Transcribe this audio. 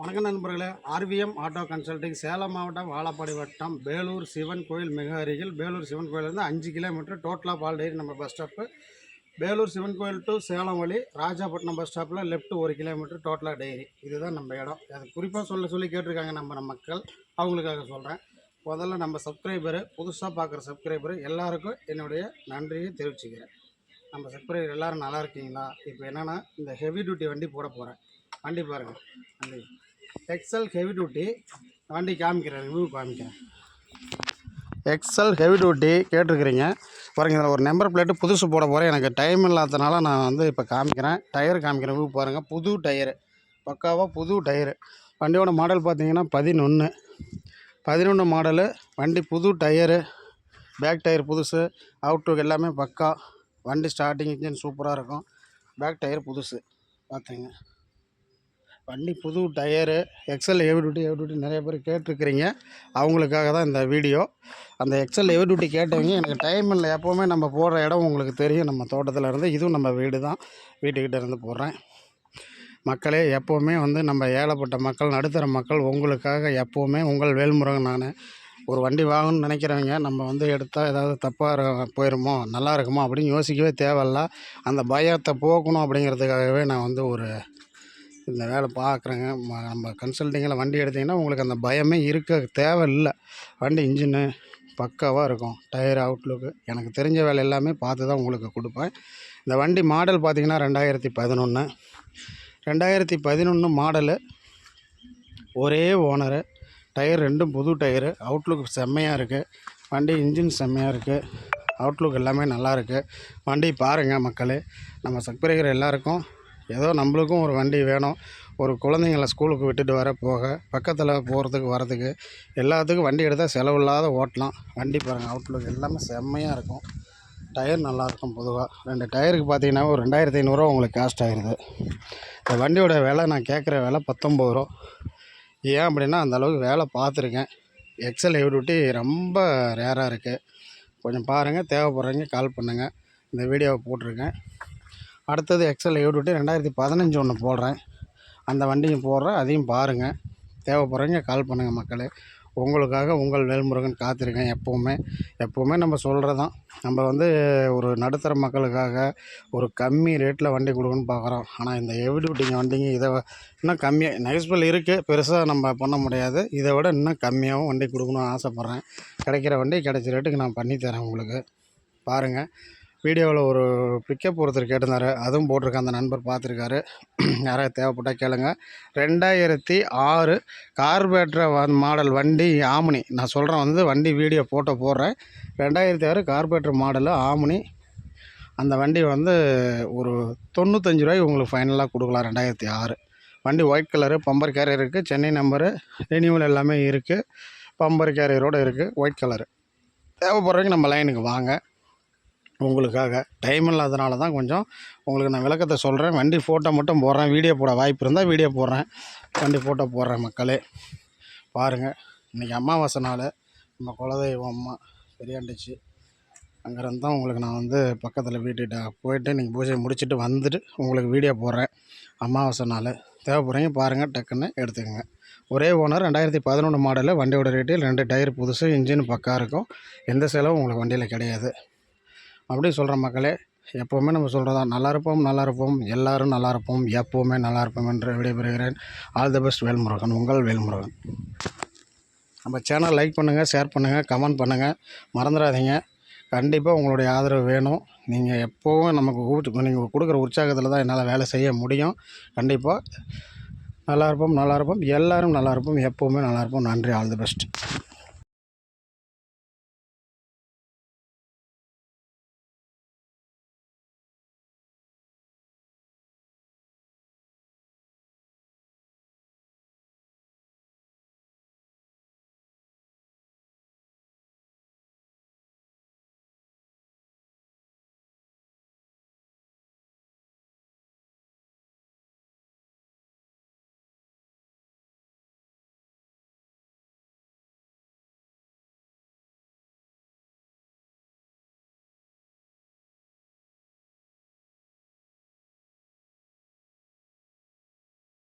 வணக்கம் நண்பர்களே ORVM auto consulting Salem மாவட்டம் வாழப்பாடி வட்டம் பேலூர் சிவன் கோயில் மிக அருகில். பேலூர் சிவன் கோயிலேருந்து அஞ்சு கிலோமீட்டர் டோட்டலாக பால்டேரி நம்ம பஸ் ஸ்டாப்பு பேலூர் சிவன் கோயில் டு சேலம் வழி ராஜாப்பட்டினம் பஸ் ஸ்டாப்பில் லெஃப்ட் ஒரு கிலோமீட்டர் டோட்டலாக டெய்ரி இதுதான் நம்ம இடம். அது குறிப்பாக சொல்ல சொல்லி கேட்டிருக்காங்க நம்ம நம்ம மக்கள். அவங்களுக்காக சொல்கிறேன் முதல்ல நம்ம சப்ஸ்கிரைபரு புதுசாக பார்க்குற சப்ஸ்கிரைபரு எல்லாருக்கும் என்னுடைய நன்றியை தெரிவிச்சுக்கிறேன். நம்ம சப்ஸ்கிரைபர் எல்லோரும் நல்லா இருக்கீங்களா? இப்போ என்னென்னா இந்த ஹெவி டியூட்டி வண்டி போட போகிறேன் வண்டி பாருங்கள் வண்டி. எக்ஸல் ஹெவி டியூட்டி வண்டி காமிக்கிறேன் ரிவ்யூ காமிக்கிறேன். எக்ஸல் ஹெவி டியூட்டி கேட்டிருக்கிறீங்க. பாருங்கள் இதில் ஒரு நம்பர் பிளேட்டு புதுசு போட போகிறேன் எனக்கு டைம் இல்லாதனால நான் வந்து இப்போ காமிக்கிறேன். டயர் காமிக்கிறேன் வியூ பாருங்கள் புது டயரு பக்காவாக புது டயரு வண்டியோட மாடல் பார்த்தீங்கன்னா பதினொன்று பதினொன்று மாடலு வண்டி புது டயரு பேக் டயர் புதுசு அவுட்லுக் எல்லாமே பக்கா. வண்டி ஸ்டார்டிங் இன்ஜின் சூப்பராக இருக்கும். பேக் டயர் புதுசு. பார்த்துங்க வண்டி புது tyre XL heavy duty heavy நிறைய பேர் கேட்டிருக்கிறீங்க. அவங்களுக்காக தான் இந்த வீடியோ. அந்த எக்ஸல் ஏவி டூட்டி கேட்டவங்க எனக்கு டைம் இல்லை. எப்போவுமே நம்ம போடுற இடம் உங்களுக்கு தெரியும். நம்ம தோட்டத்தில் இருந்து இதுவும் நம்ம வீடு தான். வீட்டுக்கிட்ட இருந்து போடுறேன். மக்களே எப்போவுமே வந்து நம்ம ஏழைப்பட்ட மக்கள் நடுத்தர மக்கள் உங்களுக்காக எப்போவுமே உங்கள் வேல்முருகன் நான். ஒரு வண்டி வாங்கணும்னு நினைக்கிறவங்க நம்ம வந்து எடுத்தால் ஏதாவது தப்பாக போயிருமோ நல்லா இருக்குமோ அப்படின்னு யோசிக்கவே தேவையில்ல. அந்த பயத்தை போக்கணும் அப்படிங்கிறதுக்காகவே நான் வந்து ஒரு இந்த வேலை பார்க்குறேங்க. நம்ம கன்சல்ட்டிங்கில் வண்டி எடுத்திங்கன்னா உங்களுக்கு அந்த பயமே இருக்க தேவையில்லை. வண்டி இன்ஜினு பக்காவாக இருக்கும். டயர் அவுட்லுக்கு எனக்கு தெரிஞ்ச வேலை எல்லாமே பார்த்து தான் உங்களுக்கு கொடுப்பேன். இந்த வண்டி மாடல் பார்த்திங்கன்னா ரெண்டாயிரத்தி பதினொன்று ரெண்டாயிரத்தி பதினொன்று மாடலு ஒரே ஓனரு டயர் ரெண்டும் புது டயரு அவுட்லுக் செம்மையாக இருக்குது வண்டி இன்ஜின் செம்மையாக இருக்குது அவுட்லுக் எல்லாமே நல்லா இருக்குது வண்டி பாருங்கள் மக்களே. நம்ம சக்பிரகர் எல்லாருக்கும் ஏதோ நம்மளுக்கும் ஒரு வண்டி வேணும். ஒரு குழந்தைங்கள ஸ்கூலுக்கு விட்டுட்டு வர போக பக்கத்தில் போகிறதுக்கு வரதுக்கு எல்லாத்துக்கும் வண்டி எடுத்தால் செலவு இல்லாத ஓட்டலாம். வண்டி பாருங்கள் அவுட்லுக் எல்லாமே செம்மையாக இருக்கும். டயர் நல்லாயிருக்கும் பொதுவாக ரெண்டு டயருக்கு பார்த்தீங்கன்னா ஒரு ரெண்டாயிரத்தி ஐநூறுரூவா உங்களுக்கு காஸ்ட் ஆகிடுது இந்த வண்டியோட விலை நான் கேட்குற விலை பத்தொம்பது ரூபா. ஏன் அப்படின்னா அந்தளவுக்கு வேலை பார்த்துருக்கேன் எக்ஸல் ஹெவி ரொம்ப ரேராக இருக்குது கொஞ்சம் பாருங்கள் தேவைப்படுறவங்க கால் பண்ணுங்கள் இந்த வீடியோவை போட்டிருக்கேன். அடுத்தது எக்ஸல் ஏழு ரெண்டாயிரத்தி பதினஞ்சு ஒன்று போடுறேன். அந்த வண்டியும் போடுறேன். அதையும் பாருங்கள் தேவைப்படுறவங்க கால் பண்ணுங்கள் மக்களே. உங்களுக்காக உங்கள் வேல்முருகன் காத்திருக்கேன் எப்போவுமே. எப்போவுமே நம்ம சொல்கிறது தான் நம்ம வந்து ஒரு நடுத்தர மக்களுக்காக ஒரு கம்மி ரேட்டில் வண்டி கொடுக்கணும்னு பார்க்குறோம் ஆனால் இந்த எவிடிவிட்டிங்க வண்டிங்க இதை இன்னும் கம்மியாக நெகஸ்பிள் இருக்குது பெருசாக நம்ம பண்ண முடியாது. இதை விட இன்னும் கம்மியாகவும் வண்டி கொடுக்கணும்னு ஆசைப்பட்றேன். கிடைக்கிற வண்டி கிடைச்ச ரேட்டுக்கு நான் பண்ணித்தரேன் உங்களுக்கு. பாருங்கள் வீடியோவில் ஒரு பிக்கப் ஒருத்தர் கேட்டிருந்தார். அதுவும் போட்டிருக்க அந்த நண்பர் பார்த்துருக்காரு. யாராவது தேவைப்பட்டால் கேளுங்க. ரெண்டாயிரத்தி ஆறு கார்பேட்ரு வ மாடல் வண்டி ஆமினி. நான் சொல்கிறேன் வந்து வண்டி வீடியோ ஃபோட்டோ போடுறேன். ரெண்டாயிரத்தி ஆறு கார்பேட்ரு மாடலு ஆமினி. அந்த வண்டி வந்து ஒரு தொண்ணூத்தஞ்சு ரூபாய்க்கு உங்களுக்கு ஃபைனலாக கொடுக்கலாம் ரெண்டாயிரத்தி ஆறு. வண்டி ஒயிட் கலரு பம்பர் கேரியர் இருக்குது சென்னை நம்பரு ரினியூவல் எல்லாமே இருக்குது பம்பர் கேரியரோடு இருக்குது ஒயிட் கலரு தேவைப்படுறவங்க நம்ம லைனுக்கு வாங்க. உங்களுக்காக. டைம் இல்லாதனால தான் கொஞ்சம் உங்களுக்கு நான் விளக்கத்தை சொல்கிறேன் வண்டி ஃபோட்டோ மட்டும் போடுறேன். வீடியோ போட வாய்ப்பு இருந்தால் வீடியோ போடுறேன். வண்டி ஃபோட்டோ போடுறேன் மக்களே. பாருங்கள் இன்றைக்கி அமாவாசை நாள். நம்ம குலதெய்வம் அம்மா பெரியாண்டுச்சு. அங்கேருந்து தான் உங்களுக்கு நான் வந்து பக்கத்தில் வீட்டுக்கிட்ட போயிட்டு நீங்கள் பூஜையை முடிச்சுட்டு வந்துட்டு உங்களுக்கு வீடியோ போடுறேன். அமாவாசை நாள். தேவைப்படுறீங்க பாருங்கள் டக்குன்னு எடுத்துக்கோங்க. ஒரே ஓனர் ரெண்டாயிரத்தி பதினொன்று மாடலில் வண்டியோட ரேட்டில் ரெண்டு டயர் புதுசு இன்ஜின் பக்கா இருக்கும். எந்த செலவும் உங்களுக்கு வண்டியில் கிடையாது. அப்படி சொல்கிற மக்களே எப்போவுமே நம்ம சொல்கிறதா நல்லா இருப்போம் நல்லா இருப்போம் எல்லோரும் நல்லா இருப்போம் எப்போவுமே நல்லா இருப்போம் என்று விடைபெறுகிறேன். ஆல் தி பெஸ்ட் வேல்முருகன் உங்கள் வேல்முருகன். நம்ம சேனல் லைக் பண்ணுங்கள் ஷேர் பண்ணுங்கள் கமெண்ட் பண்ணுங்கள் மறந்துடாதீங்க. கண்டிப்பாக உங்களுடைய ஆதரவு வேணும். நீங்கள் எப்போவும் நமக்கு கூப்பிட்டு நீங்கள் கொடுக்குற உற்சாகத்தில் தான் என்னால் வேலை செய்ய முடியும். கண்டிப்பாக நல்லா இருப்போம் நல்லா இருப்போம் எல்லோரும் நல்லா இருப்போம் எப்போவுமே நல்லா இருப்போம். நன்றி ஆல் தி பெஸ்ட்